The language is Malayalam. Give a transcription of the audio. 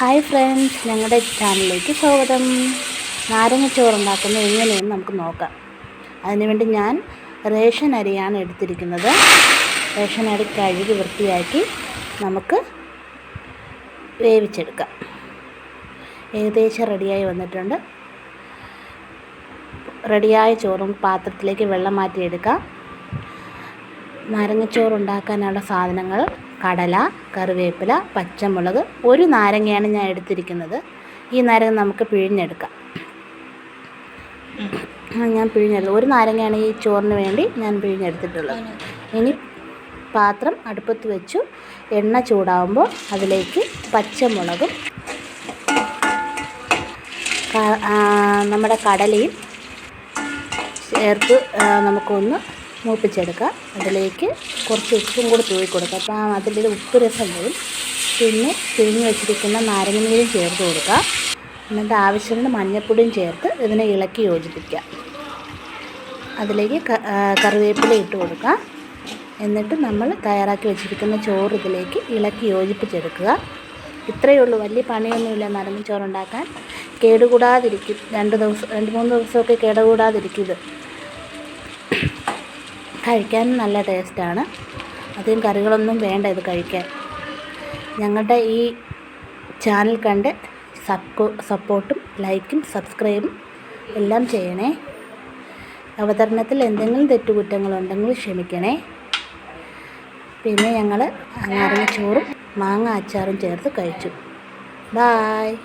ഹായ് ഫ്രണ്ട്സ് ഞങ്ങളുടെ ചാനലിലേക്ക് സ്വാഗതം. നാരങ്ങച്ചോറ് ഉണ്ടാക്കുന്നത് എങ്ങനെയെന്ന് നമുക്ക് നോക്കാം. അതിനുവേണ്ടി ഞാൻ റേഷൻ അരിയാണ് എടുത്തിരിക്കുന്നത്. റേഷൻ അരി കഴുകി വൃത്തിയാക്കി നമുക്ക് വേവിച്ചെടുക്കാം. ഏകദേശം റെഡിയായി വന്നിട്ടുണ്ട്. റെഡിയായ ചോറും പാത്രത്തിലേക്ക് വെള്ളം മാറ്റിയെടുക്കാം. നാരങ്ങച്ചോറ് ഉണ്ടാക്കാനുള്ള സാധനങ്ങൾ കടല കറിവേപ്പില പച്ചമുളക് ഒരു നാരങ്ങയാണ് ഞാൻ എടുത്തിരിക്കുന്നത്. ഈ നാരങ്ങ നമുക്ക് പിഴിഞ്ഞെടുക്കാം. ഞാൻ പിഴിഞ്ഞെടുത്തു. ഒരു നാരങ്ങയാണ് ഈ ചോറിന് വേണ്ടി ഞാൻ പിഴിഞ്ഞെടുത്തിട്ടുള്ളത്. ഇനി പാത്രം അടുപ്പത്ത് വെച്ചു. എണ്ണ ചൂടാവുമ്പോൾ അതിലേക്ക് പച്ചമുളകും നമ്മുടെ കടലയും ചേർത്ത് നമുക്കൊന്ന് മൂപ്പിച്ചെടുക്കാം അതിലേക്ക് കുറച്ച് ഉപ്പും കൂടി തൂവി കൊടുക്കുക. അപ്പോൾ ആ അതിന്റെ ഉപ്പ് രസം വരും. പിന്നെ പിഴിഞ്ഞ് വെച്ചിരിക്കുന്ന നാരങ്ങ നീരും ചേർത്ത് കൊടുക്കുക. എന്നിട്ട് ആവശ്യത്തിന് മഞ്ഞപ്പൊടിയും ചേർത്ത് ഇതിനെ ഇളക്കി യോജിപ്പിക്കുക. അതിലേക്ക് കറിവേപ്പില ഇട്ട് കൊടുക്കുക. എന്നിട്ട് നമ്മൾ തയ്യാറാക്കി വെച്ചിരിക്കുന്ന ചോറ് ഇതിലേക്ക് ഇളക്കി യോജിപ്പിച്ചെടുക്കുക. ഇത്രയേ ഉള്ളൂ. വലിയ പണിയൊന്നുമില്ല നരമ്പ് ചോറുണ്ടാക്കാൻ കേടുകൂടാതിരിക്കും. രണ്ട് ദിവസം രണ്ട് മൂന്ന് ദിവസമൊക്കെ കേടുകൂടാതിരിക്കും ഇത്. കഴിക്കാനും നല്ല ടേസ്റ്റാണ്. അധികം കറികളൊന്നും വേണ്ട ഇത് കഴിക്കാൻ. ഞങ്ങളുടെ ഈ ചാനൽ കണ്ട് സപ്പോ സപ്പോർട്ടും ലൈക്കും സബ്സ്ക്രൈബും എല്ലാം ചെയ്യണേ. അവതരണത്തിൽ എന്തെങ്കിലും തെറ്റുകുറ്റങ്ങളുണ്ടെങ്കിൽ ക്ഷമിക്കണേ. പിന്നെ ഞങ്ങൾ നാരങ്ങ ചോറും മാങ്ങ അച്ചാറും ചേർത്ത് കഴിച്ചു. ബായ്.